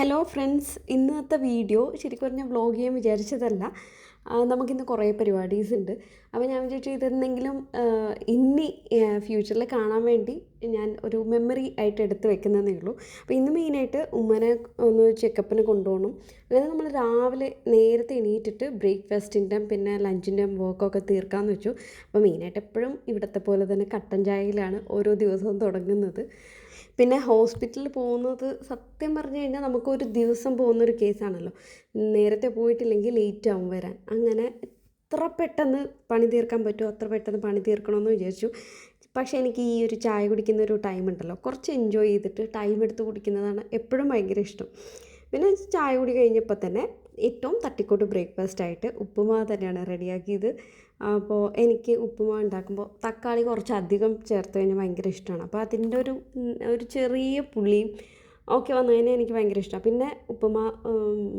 Hello friends ഇന്നത്തെ video ശരിക്കും പറഞ്ഞാൽ വ്ളോഗ് ചെയ്യാൻ വിചാരിച്ചതല്ല. നമുക്കിന്ന് കുറേ പരിപാടീസ് ഉണ്ട് അപ്പോൾ ഞാൻ വിചാരിച്ചു ഇതെന്തെങ്കിലും ഇനി ഫ്യൂച്ചറിൽ കാണാൻ വേണ്ടി ഞാൻ ഒരു മെമ്മറി ആയിട്ട് എടുത്ത് വെക്കുന്നതേ ഉള്ളൂ. അപ്പോൾ ഇന്ന് മെയിനായിട്ട് ഉമ്മനെ ഒന്ന് ചെക്കപ്പിന് കൊണ്ടുപോകണം. അതായത് നമ്മൾ രാവിലെ നേരത്തെ എണീറ്റിട്ട് ബ്രേക്ക്ഫാസ്റ്റിന്റെയും പിന്നെ ലഞ്ചിന്റെയും വർക്കൊക്കെ തീർക്കാമെന്ന് വെച്ചു. അപ്പോൾ മെയിനായിട്ട് എപ്പോഴും ഇവിടുത്തെ പോലെ തന്നെ കട്ടൻ ചായയിലാണ് ഓരോ ദിവസവും തുടങ്ങുന്നത്. പിന്നെ ഹോസ്പിറ്റലിൽ പോകുന്നത് സത്യം പറഞ്ഞു കഴിഞ്ഞാൽ നമുക്കൊരു ദിവസം പോകുന്നൊരു കേസാണല്ലോ. നേരത്തെ പോയിട്ടില്ലെങ്കിൽ ലേറ്റ് ആവും വരാൻ. അങ്ങനെ എത്ര പെട്ടെന്ന് പണി തീർക്കാൻ പറ്റുമോ അത്ര പെട്ടെന്ന് പണി തീർക്കണമെന്ന് വിചാരിച്ചു. പക്ഷേ എനിക്ക് ഈ ഒരു ചായ കുടിക്കുന്ന ഒരു ടൈം ഉണ്ടല്ലോ. കുറച്ച് എൻജോയ് ചെയ്തിട്ട് ടൈം എടുത്ത് കുടിക്കുന്നതാണ് എപ്പോഴും ഭയങ്കര ഇഷ്ടം. പിന്നെ ചായ കുടി കഴിഞ്ഞപ്പോൾ തന്നെ ഏറ്റവും തട്ടിക്കോട്ട് ബ്രേക്ക്ഫാസ്റ്റ് ആയിട്ട് ഉപ്പുമാവ് തന്നെയാണ് റെഡിയാക്കിയത് അപ്പോൾ എനിക്ക് ഉപ്പുമാവ് ഉണ്ടാക്കുമ്പോൾ തക്കാളി കുറച്ച് അധികം ചേർത്ത് കഴിഞ്ഞാൽ ഭയങ്കര ഇഷ്ടമാണ് അപ്പോൾ അതിന്റെ ഒരു ഒരു ചെറിയ പുളിയും ഒക്കെ വന്നു കഴിഞ്ഞാൽ എനിക്ക് ഭയങ്കര ഇഷ്ടമാണ് പിന്നെ ഉപ്പുമാ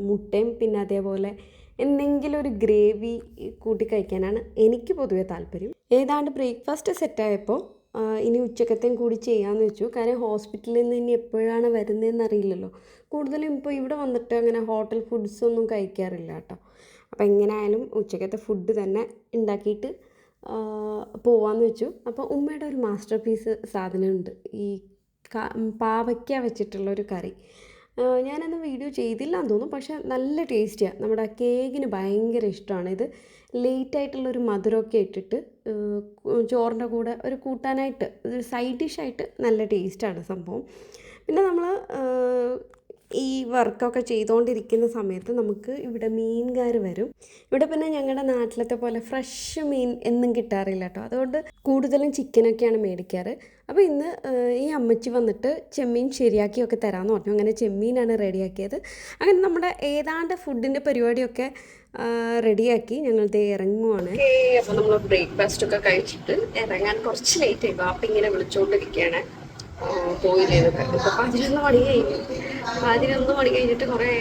മുട്ടയും പിന്നെ അതേപോലെ എന്തെങ്കിലും ഒരു ഗ്രേവി കൂട്ടി കഴിക്കാനാണ് എനിക്ക് പൊതുവേ താല്പര്യം. ഏതാണ്ട് ബ്രേക്ക്ഫാസ്റ്റ് സെറ്റായപ്പോൾ ഇനി ഉച്ചക്കത്തേം കൂടി ചെയ്യാമെന്ന് വെച്ചു. കാര്യം ഹോസ്പിറ്റലിൽ നിന്ന് ഇനി എപ്പോഴാണ് വരുന്നതെന്ന് അറിയില്ലല്ലോ. കൂടുതലും ഇപ്പോൾ ഇവിടെ വന്നിട്ട് അങ്ങനെ ഹോട്ടൽ ഫുഡ്സ് ഒന്നും കഴിക്കാറില്ല കേട്ടോ. അപ്പോൾ എങ്ങനെയായാലും ഉച്ചക്കത്തെ ഫുഡ് തന്നെ ഉണ്ടാക്കിയിട്ട് പോവാമെന്ന് വെച്ചു. അപ്പോൾ ഉമ്മയുടെ ഒരു മാസ്റ്റർ പീസ് സാധനമുണ്ട്. ഈ പാവയ്ക്ക വെച്ചിട്ടുള്ള ഒരു കറി. ഞാനൊന്നും വീഡിയോ ചെയ്തില്ല എന്ന് തോന്നുന്നു. പക്ഷേ നല്ല ടേസ്റ്റിയാണ് നമ്മുടെ കേക്കിന് ഭയങ്കര ഇഷ്ടമാണ്. ഇത് ലേറ്റ് ആയിട്ടുള്ള ഒരു മധുരമൊക്കെ ഇട്ടിട്ട് ചോറിന്റെ കൂടെ ഒരു കൂട്ടാനായിട്ട് ഒരു സൈഡ് ഡിഷായിട്ട് നല്ല ടേസ്റ്റാണ് സംഭവം. വർക്കൊക്കെ ചെയ്തുകൊണ്ടിരിക്കുന്ന സമയത്ത് നമുക്ക് ഇവിടെ മീൻകാർ വരും. ഇവിടെ പിന്നെ ഞങ്ങളുടെ നാട്ടിലത്തെ പോലെ ഫ്രഷ് മീൻ എന്നും കിട്ടാറില്ല കേട്ടോ അതുകൊണ്ട് കൂടുതലും ചിക്കനൊക്കെയാണ് മേടിക്കാറ്. അപ്പോൾ ഇന്ന് ഈ അമ്മച്ചി വന്നിട്ട് ചെമ്മീൻ ശരിയാക്കിയൊക്കെ തരാമെന്ന് പറഞ്ഞു. അങ്ങനെ ചെമ്മീനാണ് റെഡിയാക്കിയത്. അങ്ങനെ നമ്മുടെ ഏതാണ്ട് ഫുഡിന്റെ പരിപാടിയൊക്കെ റെഡിയാക്കി ഞങ്ങൾ ദേ ഇറങ്ങുവാണ്. അപ്പോൾ നമ്മൾ ബ്രേക്ക്ഫാസ്റ്റ് ഒക്കെ കഴിച്ചിട്ട് ഇറങ്ങാൻ കുറച്ച് ലേറ്റ് ആയി ബാപ്പ ഇങ്ങനെ വിളിച്ചുകൊണ്ടിരിക്കുകയാണ് പോയില്ലേ എന്നൊക്കെ ഇപ്പൊ പതിനൊന്ന് മണി കഴിഞ്ഞു. പതിനൊന്ന് മണി കഴിഞ്ഞിട്ട് കുറേ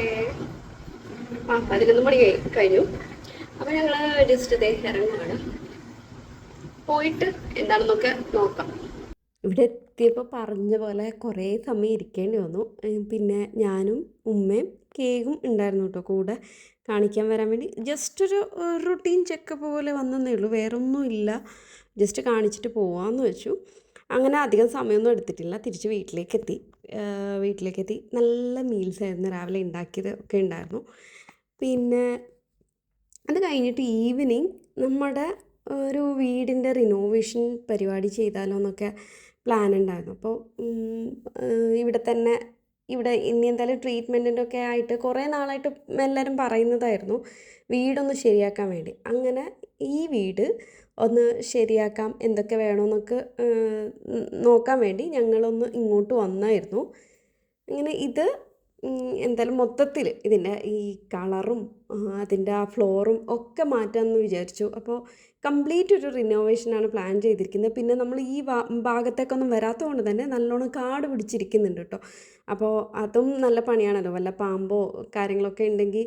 ആ പതിനൊന്ന് മണി കഴിഞ്ഞു. അപ്പൊ ഞങ്ങൾ ജസ്റ്റ് ഇതേ ഇറങ്ങുകയാണ് പോയിട്ട് എന്താണെന്നൊക്കെ നോക്കാം. ഇവിടെ എത്തിയപ്പോൾ പറഞ്ഞ പോലെ കുറേ സമയം ഇരിക്കേണ്ടി വന്നു. പിന്നെ ഞാനും ഉമ്മയും കേക്കും ഉണ്ടായിരുന്നു കേട്ടോ കൂടെ കാണിക്കാൻ വരാൻ വേണ്ടി. ജസ്റ്റ് ഒരു റുട്ടീൻ ചെക്കപ്പ് പോലെ വന്നതേ ഉള്ളൂ. വേറൊന്നും ഇല്ല. ജസ്റ്റ് കാണിച്ചിട്ട് പോവാമെന്ന് വെച്ചു. അങ്ങനെ അധികം സമയമൊന്നും എടുത്തിട്ടില്ല. തിരിച്ച് വീട്ടിലേക്ക് എത്തി വീട്ടിലേക്ക് എത്തി നല്ല മീൽസ് ആയിരുന്നു. രാവിലെ ഉണ്ടാക്കിയത് ഒക്കെ ഉണ്ടായിരുന്നു. പിന്നെ അത് കഴിഞ്ഞിട്ട് ഈവനിങ് നമ്മുടെ ഒരു വീടിന്റെ റിനോവേഷൻ പരിപാടി ചെയ്താലോ എന്നൊക്കെ പ്ലാൻ ഉണ്ടായിരുന്നു. അപ്പോൾ ഇവിടെ തന്നെ ഇവിടെ ഇനി എന്തായാലും ട്രീറ്റ്മെന്റിന്റെ ഒക്കെ ആയിട്ട് കുറേ നാളായിട്ട് എല്ലാവരും പറയുന്നതായിരുന്നു. വീടൊന്ന് ശരിയാക്കാൻ വേണ്ടി. അങ്ങനെ ഈ വീട് ഒന്ന് ശരിയാക്കാം എന്തൊക്കെ വേണമെന്നൊക്കെ നോക്കാൻ വേണ്ടി ഞങ്ങളൊന്ന് ഇങ്ങോട്ട് വന്നായിരുന്നു. അങ്ങനെ ഇത് എന്തായാലും മൊത്തത്തിൽ ഇതിന്റെ ഈ കളറും അതിന്റെ ആ ഫ്ലോറും ഒക്കെ മാറ്റാമെന്ന് വിചാരിച്ചു. അപ്പോൾ കംപ്ലീറ്റ് ഒരു റിനോവേഷനാണ് പ്ലാൻ ചെയ്തിരിക്കുന്നത്. പിന്നെ നമ്മൾ ഈ ഭാഗത്തേക്കൊന്നും വരാത്തതുകൊണ്ട് തന്നെ നല്ലോണം കാട് പിടിച്ചിരിക്കുന്നുണ്ട് കേട്ടോ. അപ്പോൾ അതും നല്ല പണിയാണല്ലോ. വല്ല പാമ്പോ കാര്യങ്ങളൊക്കെ ഉണ്ടെങ്കിൽ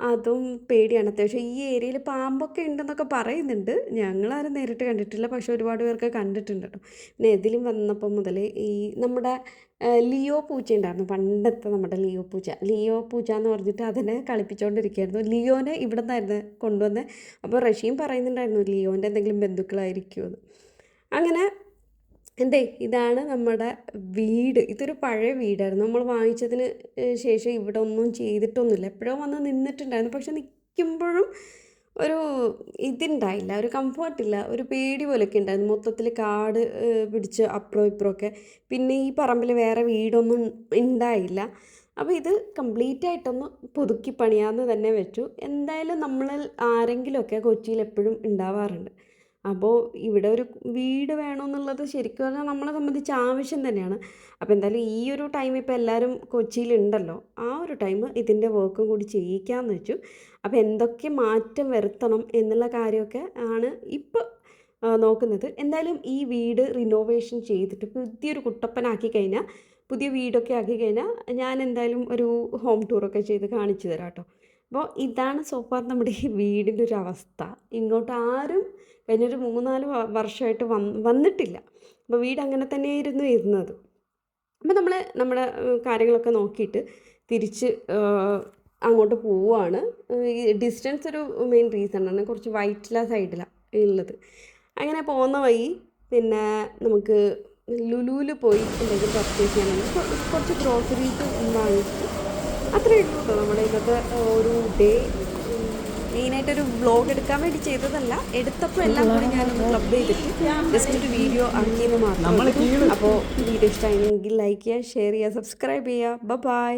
അതും പേടിയാണ്. അത്യാവശ്യം ഈ ഏരിയയിൽ പാമ്പൊക്കെ ഉണ്ടെന്നൊക്കെ പറയുന്നുണ്ട്. ഞങ്ങളാരും നേരിട്ട് കണ്ടിട്ടില്ല. പക്ഷെ ഒരുപാട് പേർക്ക് കണ്ടിട്ടുണ്ട് കേട്ടോ. പിന്നെ എതിലും വന്നപ്പോൾ മുതൽ ഈ നമ്മുടെ ലിയോ പൂച്ച ഉണ്ടായിരുന്നു. പണ്ടത്തെ നമ്മുടെ ലിയോ പൂച്ച. ലിയോ പൂച്ച എന്ന് പറഞ്ഞിട്ട് അതിനെ കളിപ്പിച്ചുകൊണ്ടിരിക്കുകയായിരുന്നു ലിയോനെ ഇവിടെ നിന്നായിരുന്നു കൊണ്ടുവന്ന്. അപ്പോൾ റഷ്യയും പറയുന്നുണ്ടായിരുന്നു ലിയോന്റെ എന്തെങ്കിലും ബന്ധുക്കളായിരിക്കുമെന്ന്. അങ്ങനെ എന്തേ ഇതാണ് നമ്മുടെ വീട്. ഇതൊരു പഴയ വീടായിരുന്നു. നമ്മൾ വാങ്ങിച്ചതിന് ശേഷം ഇവിടെ ഒന്നും ചെയ്തിട്ടൊന്നുമില്ല. എപ്പോഴോ വന്ന് നിന്നിട്ടുണ്ടായിരുന്നു. പക്ഷെ നിൽക്കുമ്പോഴും ഒരു ഇതുണ്ടായില്ല. ഒരു കംഫർട്ടില്ല ഒരു പേടി പോലെയൊക്കെ ഉണ്ടായിരുന്നു. മൊത്തത്തിൽ കാട് പിടിച്ച് അപ്പുറം ഇപ്പുറം ഒക്കെ പിന്നെ ഈ പറമ്പിൽ വേറെ വീടൊന്നും ഉണ്ടായില്ല. അപ്പോൾ ഇത് കംപ്ലീറ്റ് ആയിട്ടൊന്ന് പുതുക്കി പണിയാമെന്ന് തന്നെ വെച്ചു. എന്തായാലും നമ്മളിൽ ആരെങ്കിലുമൊക്കെ കൊച്ചിയിൽ എപ്പോഴും ഉണ്ടാവാറുണ്ട്. അപ്പോൾ ഇവിടെ ഒരു വീട് വേണമെന്നുള്ളത് ശരിക്കും പറഞ്ഞാൽ നമ്മളെ സംബന്ധിച്ച് ആവശ്യം തന്നെയാണ്. അപ്പോൾ എന്തായാലും ഈ ഒരു ടൈം ഇപ്പോൾ എല്ലാവരും കൊച്ചിയിലുണ്ടല്ലോ. ആ ഒരു ടൈം ഇതിന്റെ വർക്കും കൂടി ചെയ്യിക്കാമെന്ന് വെച്ചു. അപ്പോൾ എന്തൊക്കെ മാറ്റം വരുത്തണം എന്നുള്ള കാര്യമൊക്കെ ആണ് ഇപ്പോൾ നോക്കുന്നത്. എന്തായാലും ഈ വീട് റിനോവേഷൻ ചെയ്തിട്ട് പുതിയൊരു കുട്ടപ്പനാക്കി കഴിഞ്ഞാൽ പുതിയ വീടൊക്കെ ആക്കി കഴിഞ്ഞാൽ ഞാൻ എന്തായാലും ഒരു ഹോം ടൂറൊക്കെ ചെയ്ത് കാണിച്ചു തരാം കേട്ടോ. അപ്പോൾ ഇതാണ് സോഫാർ നമ്മുടെ ഈ വീടിന്റെ ഒരു അവസ്ഥ ഇങ്ങോട്ട് ആരും കഴിഞ്ഞൊരു മൂന്നാൽ വർഷമായിട്ട് വന്ന് വന്നിട്ടില്ല. അപ്പോൾ വീട് അങ്ങനെ തന്നെയായിരുന്നു ഇരുന്നത്. അപ്പോൾ നമ്മൾ നമ്മുടെ കാര്യങ്ങളൊക്കെ നോക്കിയിട്ട് തിരിച്ച് അങ്ങോട്ട് പോവുകയാണ്. ഈ ഡിസ്റ്റൻസ് ഒരു മെയിൻ റീസൺ ആണ്. കുറച്ച് വൈറ്റില സൈഡിലാണ് ഉള്ളത്. അങ്ങനെ പോകുന്ന വഴി പിന്നെ നമുക്ക് ലുലുവിൽ പോയി എന്തെങ്കിലും പർച്ചേസ് ചെയ്യാനുണ്ട് കുറച്ച് ഗ്രോസറീസ് വാങ്ങിച്ചു അത്രയേ ഉള്ളൂ കേട്ടോ നമ്മുടെ ഇന്നത്തെ ഒരു ഡേ മെയിനായിട്ടൊരു വ്ളോഗ് എടുക്കാൻ വേണ്ടി ചെയ്തതല്ല എടുത്തപ്പോൾ എല്ലാം കൂടി ഞാനൊന്ന് ക്ലബ് ചെയ്തിട്ട് ജസ്റ്റ് ഒരു വീഡിയോ ആക്കിയെന്ന് മാത്രം അപ്പോൾ വീഡിയോ ഇഷ്ടമായെങ്കിൽ ലൈക്ക് ചെയ്യുക ഷെയർ ചെയ്യുക സബ്സ്ക്രൈബ് ചെയ്യുക. ബൈ